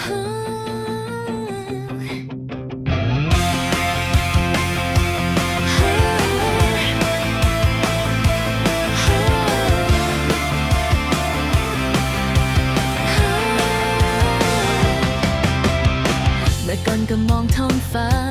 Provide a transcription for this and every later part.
แต่ก่อนก็มองท้องฟ้า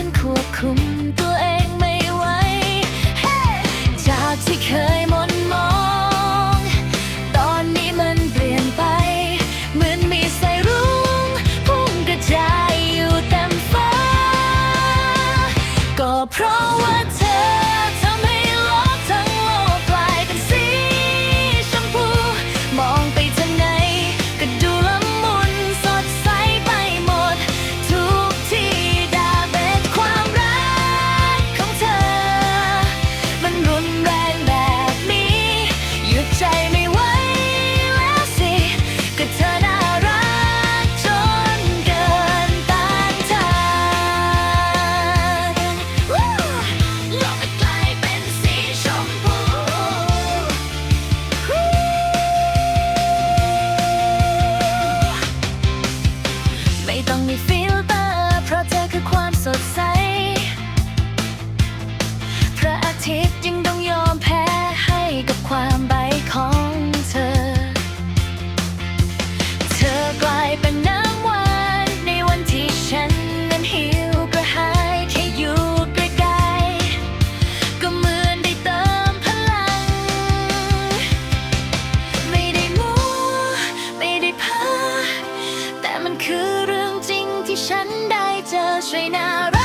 ฉันควบคุมตัวเองไม่ไหว hey! จากที่เคยมนมอง ตอนนี้มันเปลี่ยนไป เหมือนมีสายรุ้งพุ่งกระจายอยู่เต็มฟ้า ก็เพราะว่าเธอ มีฟิลเตอร์ เพราะเธอคือความสดใส พระอาทิตย์ยังต้องยอมแพ้ให้กับความใบของเธอ เธอกลายเป็นน้ำหวานในวันที่ฉันนั้นหิวกระหายแค่อยู่ใกล้ๆก็เหมือนได้เติมพลัง ไม่ได้มูไม่ได้พาแต่มันคือ ฉันได้เจอช่วยน่า